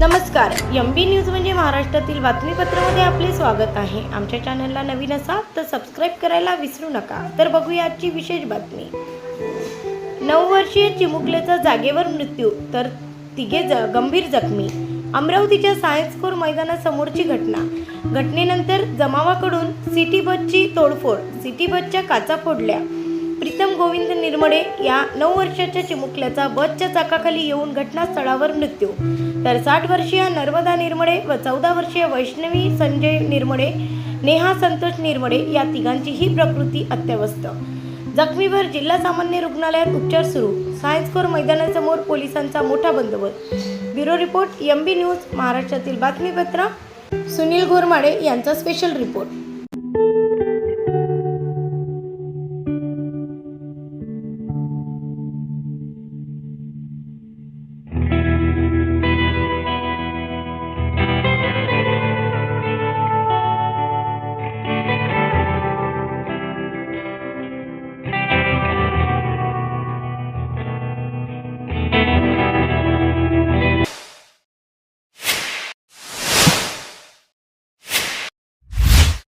नमस्कार M B news म्हणजे महाराष्ट्रातील बातमीपत्रामध्ये आपले स्वागत आहे. आमच्या चॅनलला नवीन असाल तर सबस्क्राईब करायला विसरू नका. तर बघूया आजची विशेष बातमी. नऊ वर्षीय चिमुकल्याचा जागेवर मृत्यू तर तिघे ज गंभीर जखमी. अमरावतीच्या सायन्स कोर मैदानासमोरची घटना. घटनेनंतर जमावाकडून सिटी बसची तोडफोड सिटी बसच्या काचा फोडल्या. प्रीतम गोविंद निर्मडे या नऊ वर्षाच्या चिमुकल्याचा बसच्या चाकाखाली येऊन घटनास्थळावर मृत्यू. तर साठ वर्षीय नर्मदा निर्मडे व चौदा वर्षीय वैष्णवी संजय निर्मडे नेहा संतोष निर्मडे या तिघांचीही प्रकृती अत्यवस्थ. जखमीवर जिल्हा सामान्य रुग्णालयात उपचार सुरू. सायन्स कोर मैदानासमोर पोलिसांचा मोठा बंदोबस्त. Bureau report M B news महाराष्ट्रातील बातमीपत्र सुनील घोरमाडे यांचा स्पेशल रिपोर्ट.